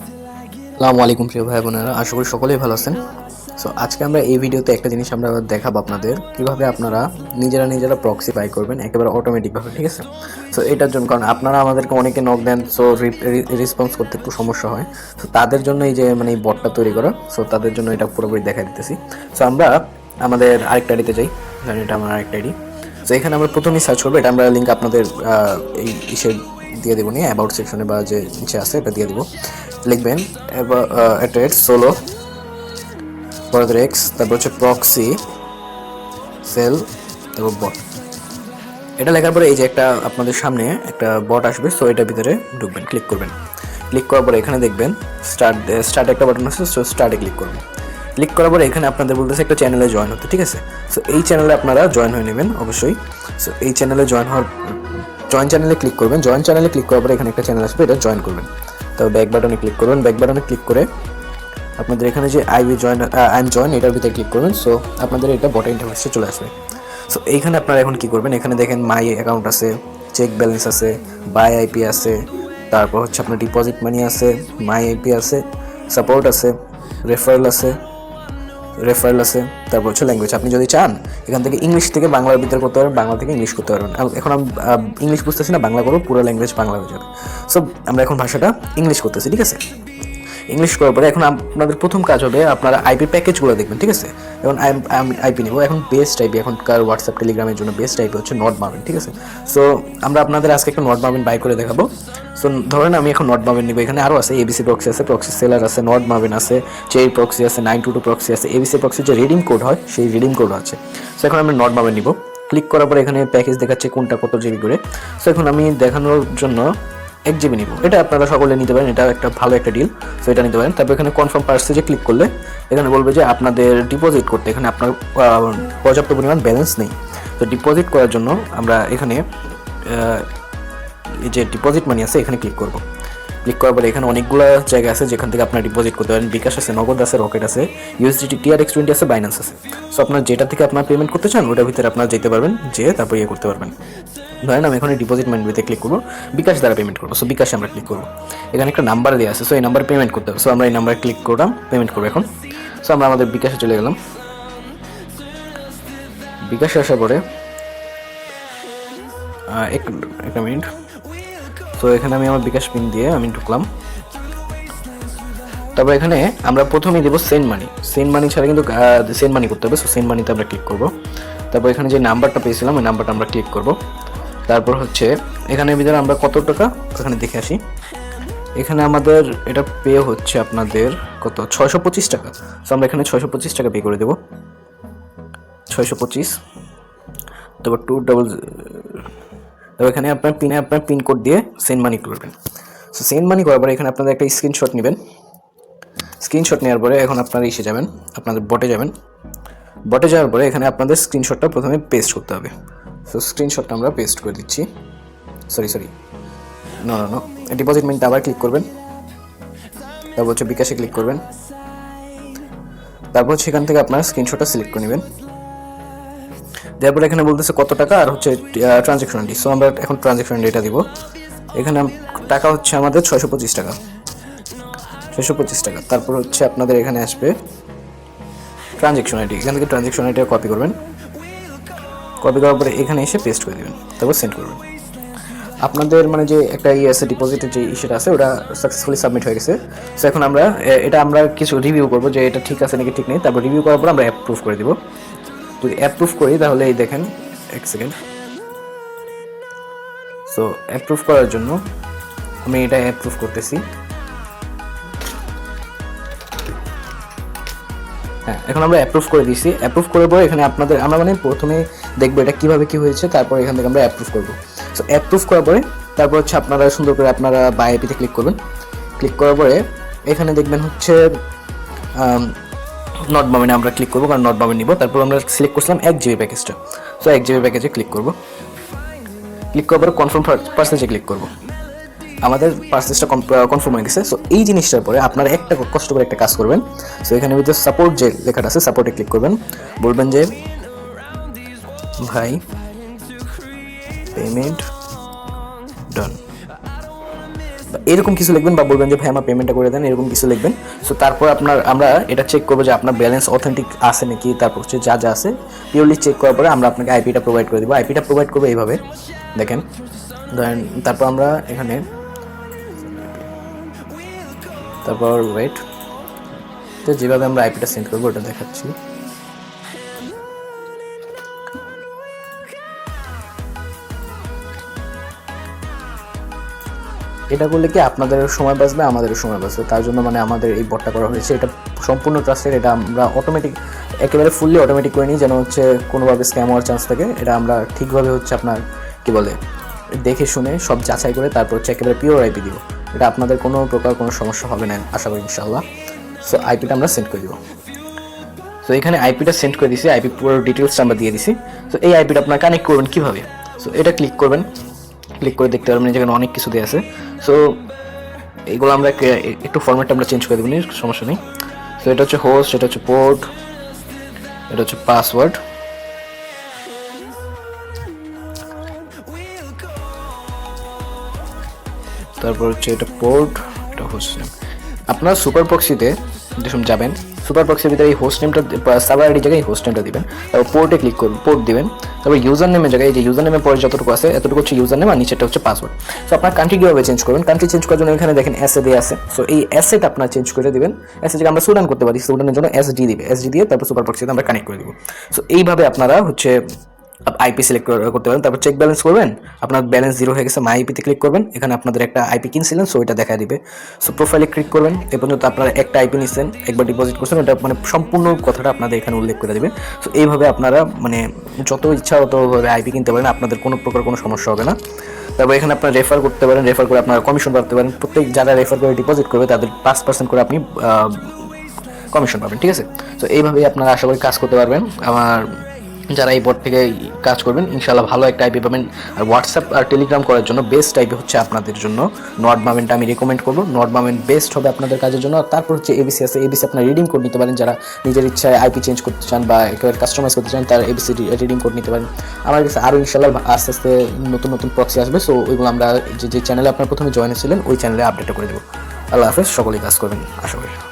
আসসালামু আলাইকুম প্রিয় ভাই বোনেরা, আশা করি সকলেই ভালো আছেন। সো আজকে আমরা এই ভিডিওতে একটা জিনিস আমরা দেখাবো আপনাদের, কীভাবে আপনারা নিজেরা নিজেরা প্রক্সি বাই করবেন, একেবারে অটোমেটিকভাবে ঠিক আছে? সো এটার জন্য, কারণ আপনারা আমাদেরকে অনেকে নক দেন সো রেসপন্স করতে একটু সমস্যা হয়। সো তাদের জন্য এই যে মানে এই বটটা তৈরি করা সো তাদের জন্য এটা পুরোপুরি দেখা দিতেছি। সো আমরা আমাদের আরেকটা আইডিতে যাই ধরেন এটা আমার আরেকটা আইডি সো এখানে আমরা প্রথমেই সার্চ করব, এটা আমরা লিঙ্ক আপনাদের এই ইসের দিয়ে দেবো নিয়ে অ্যাবাউট সেকশনে বা যে নিচে আছে এটা দিয়ে দেবো। লিখবেন সোলো এক্স তারপর হচ্ছে প্রক্সি সেল তারপর বট এটা লেখার পরে এই যে একটা আপনাদের সামনে একটা বট আসবে সো এটার ভিতরে ঢুকবেন ক্লিক করবেন। ক্লিক করার পরে এখানে দেখবেন স্টার্ট স্টার্ট একটা বাটন আছে সো স্টার্টে ক্লিক করবেন ক্লিক করার পরে এখানে আপনাদের বলতেছে একটা চ্যানেলে জয়েন হতে, ঠিক আছে? সো এই চ্যানেলে আপনারা জয়েন হয়ে নেবেন, অবশ্যই। সো এই চ্যানেলে জয়েন হওয়ার জয়েন চ্যানেলে ক্লিক করবেন। জয়েন চ্যানেলে ক্লিক করার পরে এখানে একটা চ্যানেল আসবে, এটা জয়েন করবেন। তো ব্যাক বাটনে ক্লিক করবেন। ব্যাক বাটনে ক্লিক করে আপনাদের এখানে যে I we join I am join এটার ভিতরে ক্লিক করবেন। সো আপনাদের এটা বটে ইন্টারফেসে চলে আসবে। সো এইখানে আপনারা এখন কি করবেন? এখানে দেখেন মাই অ্যাকাউন্ট আছে চেক ব্যালেন্স আছে বাই আইপি আছে, তারপর হচ্ছে আপনার ডিপোজিট মানি আছে মাই আইপি আছে সাপোর্ট আছে রেফারেল আছে। রেফারেল আছে, তারপর হচ্ছে ল্যাঙ্গুয়েজ আপনি যদি চান, এখান থেকে ইংলিশ থেকে বাংলার ভিতরে করতে পারবেন, বাংলা থেকে ইংলিশ করতে পারবেন। এখন আমি ইংলিশ বুঝতেছি না, বাংলা করো পুরো ল্যাঙ্গুয়েজ বাংলা হয়ে যাবে সো আমরা এখন ভাষাটা ইংলিশ করতেছি, ঠিক আছে? ইংলিশ করার পরে এখন আপনাদের প্রথম কাজ হবে আপনারা আইপি প্যাকেজগুলো দেখবেন, ঠিক আছে? এখন আমি আইপি নিব। এখন বেস্ট আইপি এখনকার হোয়াটসঅ্যাপ টেলিগ্রামের জন্য বেস্ট আইপি হচ্ছে নট মার্ভিন ঠিক আছে? সো আমরা আপনাদের আজকে একটা নট মার্ভিন বাই করে দেখাবো। সো ধরেন আমি এখন নট মার্ভিন নিব। এখানে আরও আছে এবিসি প্রক্সি আছে প্রক্সি সেলার আছে নট মার্ভিন আছে চেই প্রক্সি আছে নাইন টু টু প্রক্সি আছে এবিসি প্রক্সির যে রিডিম কোড হয়, সেই রিডিম কোড আছে। সো এখন আমি নট মার্ভিন নিব। ক্লিক করার পরে এখানে প্যাকেজ দেখাচ্ছে কোনটা কত জিবি করে। সো এখন আমি দেখানোর জন্য এক জিবি নিব। এটা আপনারা সকলে নিতে পারেন, এটা একটা ভালো একটা ডিল সো এটা নিতে পারেন। তারপর এখানে কনফার্ম পার্সেজে ক্লিক করলে এখানে বলবে যে আপনাদের ডিপোজিট করতে, এখানে আপনার পর্যাপ্ত পরিমাণ ব্যালেন্স নেই। তো ডিপোজিট করার জন্য আমরা এখানে এই যে ডিপোজিট মানি আছে, এখানে ক্লিক করব। ক্লিক করার পরে এখানে অনেকগুলো জায়গা আছে যেখান থেকে আপনার ডিপোজিট করতে পারেন। বিকাশ আছে, নগদ আছে রকেট আছে ইউএসডিটি টিআর এক্স টোয়েন্টি আছে বাইন্যান্স আছে। সো আপনার যেটা থেকে আপনার পেমেন্ট করতে চান, ওটার ভিতরে আপনারা যেতে পারবেন যে তারপর ইয়ে করতে পারবেন। ধরেন আমি এখানে ডিপোজিট মানিতে ক্লিক করব, বিকাশ দ্বারা পেমেন্ট করব। সো বিকাশে আমরা ক্লিক করব। এখানে একটা নাম্বার দেওয়া আছে সো এই নাম্বার পেমেন্ট করতে হবে। সো আমরা এই নাম্বারে ক্লিক করলাম পেমেন্ট করব এখন। সো আমরা আমাদের বিকাশে চলে গেলাম। বিকাশে আসার পরে এক মিনিট তো এখানে আমি আমার বিকাশ পিন দিয়ে আমি ঢুকলাম। তারপর এখানে আমরা প্রথমেই দেবো সেন্ড মানি সেন্ড মানি ছাড়া কিন্তু সেন্ড মানি করতে হবে সো সেন্ড মানিতে আমরা ক্লিক করব। তারপর এখানে যে নাম্বারটা পেয়েছিলাম, ওই নাম্বারটা আমরা ক্লিক করব। তারপর হচ্ছে, এখানে ভিতরে আমরা কত টাকা, এখানে দেখে আসি। এখানে আমাদের, এটা পে হচ্ছে আপনাদের কত? ছয়শো পঁচিশ টাকা। সো আমরা এখানে ছয়শো পঁচিশ টাকা পে করে দেবো। ছয়শো পঁচিশ। তারপর টু ডাবল তবে এখানে আপনার পিনে আপনার পিন কোড দিয়ে সেন্ড মানি করবেন। সো সেন্ড মানি করার পরে এখানে আপনাদের একটা স্ক্রিনশট নেবেন। স্ক্রিনশট নেওয়ার পরে এখন আপনারা এসে যাবেন, আপনাদের বটে যাবেন। বটে যাওয়ার পরে এখানে আপনাদের স্ক্রিনশটটা প্রথমে পেস্ট করতে হবে। সো স্ক্রিনশটটা আমরা পেস্ট করে দিচ্ছি। সরি সরি না না ডিপোজিট মানিতে আবার ক্লিক করবেন। তারপর হচ্ছে বিকাশে ক্লিক করবেন। তারপর এখান থেকে আপনার স্ক্রিনশটটা সিলেক্ট করে নেবেন। তারপরে এখানে বলতেছে কত টাকা আর হচ্ছে ট্রানজেকশন আইডি সো আমরা এখন ট্রানজেকশন ডেটা দিব। এখানে টাকা হচ্ছে আমাদের ছয়শো পঁচিশ টাকা। ছয়শো পঁচিশ টাকা। তারপর হচ্ছে আপনাদের এখানে আসবে ট্রানজেকশন আইডি এখান থেকে ট্রানজেকশন আইডিটা কপি করবেন। কপি করার পরে এখানে এসে পেস্ট করে দেবেন। তারপর সেন্ড করবেন। আপনাদের মানে যে একটা ইয়ে আছে ডিপোজিটের যে ইস্যুটা আছে, ওটা সাকসেসফুলি সাবমিট হয়ে গেছে। সো এখন আমরা এটা আমরা কিছু রিভিউ করব যে এটা ঠিক আছে নাকি ঠিক নেই। তারপর রিভিউ করার পর আমরা অ্যাপ্রুভ করে দিব। যদি অ্যাপ্রুভ করি, তাহলে এই দেখেন, এক সেকেন্ড সো অ্যাপ্রুভ করার জন্য আমি এটা অ্যাপ্রুভ করতেছি। হ্যাঁ এখন আমরা অ্যাপ্রুভ করে দিয়েছি। অ্যাপ্রুভ করার পরে এখানে আপনাদের, আমরা মানে প্রথমে দেখব এটা কীভাবে কি হয়েছে, তারপর এখান থেকে আমরা অ্যাপ্রুভ করব। সো অ্যাপ্রুভ করার পরে, তারপর হচ্ছে আপনারা সুন্দর করে আপনারা বাই আইপিতে ক্লিক করবেন। ক্লিক করার পরে, এখানে দেখবেন হচ্ছে নট বামিনে আমরা ক্লিক করব, কারণ নট বামিন নিব। তারপর আমরা সিলেক্ট করছিলাম এক জিবি প্যাকেজটা সো এক জিবি প্যাকেজে ক্লিক করব। ক্লিক করার পরে কনফার্ম পার্সেজে ক্লিক করব। আমাদের পার্সেসটা কনফার্ম হয়ে গেছে। সো এই জিনিসটার পরে আপনারা একটা কষ্ট করে একটা কাজ করবেন। সো এখানে ভিতরে সাপোর্ট যে লেখাটা আছে সাপোর্টে ক্লিক করবেন। বলবেন যে, ভাই পেমেন্ট ডান এরকম কিছু লিখবেন বা বলবেন যে, ভাই, আমার পেমেন্টটা করে দেন, এরকম কিছু লিখবেন। সো তারপর আপনার, আমরা এটা চেক করব যে, আপনার ব্যালেন্স অথেন্টিক আছে নাকি, তারপর হচ্ছে যা যা আছে। পিওরলি চেক করার পরে আমরা আপনাকে আইপিটা প্রোভাইড করে দেবো। আইপিটা প্রোভাইড করব এইভাবে। দেখেন ধরেন তারপর আমরা এখানে, তারপর ওয়েট তো যেভাবে আমরা আইপিটা সেন্ড করব, ওটা দেখাচ্ছি। এটা করলে কি আপনাদের সময় বাঁচবে, আমাদেরও সময় বাঁচবে। তার জন্য মানে আমাদের এই বটটা করা হয়েছে। এটা সম্পূর্ণ ট্রাস্টেড এটা আমরা অটোমেটিক একেবারে ফুললি অটোমেটিক করে নিই, যেন হচ্ছে কোনোভাবে স্ক্যাম হওয়ার চান্স থাকে। এটা আমরা ঠিকভাবে হচ্ছে আপনার, কি বলে, দেখে শুনে সব যাচাই করে তারপর হচ্ছে একেবারে পিওর আইপি দিব। এটা আপনাদের কোনো প্রকার কোনো সমস্যা হবে না, আশা করি ইনশাল্লাহ সো আইপিটা আমরা সেন্ড করে দিব। সো এখানে আইপিটা সেন্ড করে দিছি। আইপি পুরো ডিটেলসটা আমরা দিয়ে দিছি। সো এই আইপিটা আপনারা কানেক্ট করবেন কীভাবে? সো এটা ক্লিক করবেন। ক্লিক করে দেখতে পারবেন যেখানে অনেক কিছু দেওয়া আছে। সো এইগুলো আমরা একটু ফরম্যাটটা আমরা চেঞ্জ করে দেবেন সমস্যা নেই। সো এটা হচ্ছে হোস্ট এটা হচ্ছে পোর্ট এটা হচ্ছে পাসওয়ার্ড তারপর হচ্ছে এটা পোর্ট এটা হোস্ট নেম আপনারা সুপার প্রক্সিতে যখন যাবেন সুপার প্রক্সির ভিতরে এই হোস্ট নেমটা সার্ভার আইডি জায়গায় হোস্ট নেমটা দিবেন। তারপর পোর্টে ক্লিক করবেন পোর্ট দিবেন। তারপর ইউজার নেমের জায়গায় এই যে ইউজার নেমের পরে যতটুকু আছে, এতটুকু হচ্ছে ইউজার নেম আর নিচেটা হচ্ছে পাসওয়ার্ড সো আপনার কান্ট্রি কীভাবে চেঞ্জ করবেন? কান্ট্রি চেঞ্জ করার জন্য এখানে দেখেন এসে দিয়ে আছে। সো এই অ্যাসেট আপনার চেঞ্জ করে দেবেন। এটা আমরা সুডান করতে পারি। সুডানের জন্য এস ডি দিবে। এস ডি দিয়ে তারপর সুপার প্রক্সিতে আমরা কানেক্ট করে দিব। সো এইভাবে আপনারা হচ্ছে আইপি সিলেক্ট করতে পারেন। তারপর চেক ব্যালেন্স করবেন। আপনার ব্যালেন্স জিরো হয়ে গেছে মাই আইপিতে ক্লিক করবেন। এখানে আপনাদের একটা আইপি কিনছিলেন সো এটা দেখা দিবে। সো প্রোফাইলে ক্লিক করবেন এ পর্যন্ত আপনারা একটা আইপি নিচ্ছেন, একবার ডিপোজিট করছেন ওটা মানে সম্পূর্ণ কথাটা আপনাদের এখানে উল্লেখ করে দেবে। সো এইভাবে আপনারা মানে যত ইচ্ছা ততভাবে আইপি কিনতে পারেন, আপনাদের কোনো প্রকার কোনো সমস্যা হবে না। তারপর এখানে আপনারা রেফার করতে পারেন রেফার করে আপনারা কমিশন পাতে পারেন। প্রত্যেক যারা রেফার করে ডিপোজিট করবে, তাদের পাঁচ পার্সেন্ট করে আপনি কমিশন পাবেন, ঠিক আছে? তো এইভাবেই আপনারা আশা করি কাজ করতে পারবেন। আমার যারা এই বোর্ড থেকে কাজ করবেন ইনশাল্লাহ ভালো একটা আইপি পাবেন। আর হোয়াটসঅ্যাপ আর টেলিগ্রাম করার জন্য বেস্ট আইপি হচ্ছে আপনাদের জন্য। নট মামেন্টটা আমি রেকমেন্ড করব। নট মামেন্ট বেস্ট হবে আপনাদের কাজের জন্য। আর তারপর হচ্ছে এবিসি আছে। এবিসি আপনার রিডিং কোড নিতে পারেন। যারা নিজের ইচ্ছায় আইপি চেঞ্জ করতে চান বা একেবারে কাস্টমাইজ করতে চান, তার এবিসি রিডিং কোড নিতে পারেন। আমার কাছে আরও ইনশাল্লাহ আস্তে আস্তে নতুন নতুন প্রক্সি আসবে। সো ওইগুলো আমরা যে যে চ্যানেলে আপনার প্রথমে জয়েন ছিলেন ওই চ্যানেলে আপডেট করে দেবো। আল্লাহ হাফেজ। সকলেই কাজ করবেন, আশা করি।